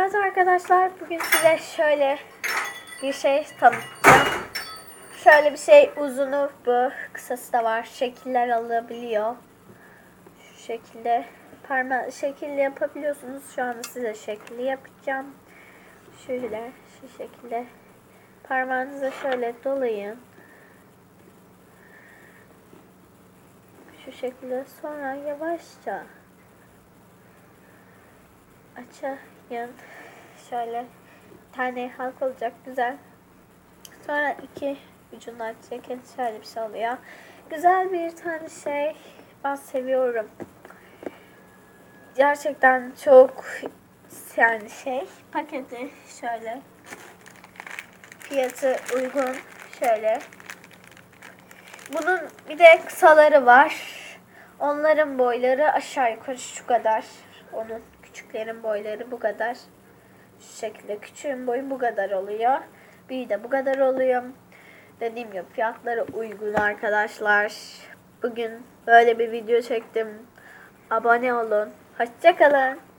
Evet arkadaşlar bugün size şöyle bir şey tanıtacağım. Şöyle bir şey uzunu bu kısası da var. Şekiller alabiliyor. Şu şekilde parma şekilli yapabiliyorsunuz. Şu anda size şekli yapacağım. Şöyle şu şekilde parmağınıza şöyle dolayın. Şu şekilde sonra yavaşça açayım. Şöyle tane halk olacak güzel. Sonra iki ucundan çekin şöyle bir şey oluyor. Güzel bir tane şey. Ben seviyorum. Gerçekten çok yani şey paketi şöyle fiyatı uygun şöyle bunun bir de kısaları var. Onların boyları aşağı yukarı şu kadar. Onun küçüklerin boyları bu kadar. Şu şekilde küçüğün boyu bu kadar oluyor. Bir de bu kadar oluyor. Dediğim gibi fiyatları uygun arkadaşlar. Bugün böyle bir video çektim. Abone olun. Hoşçakalın.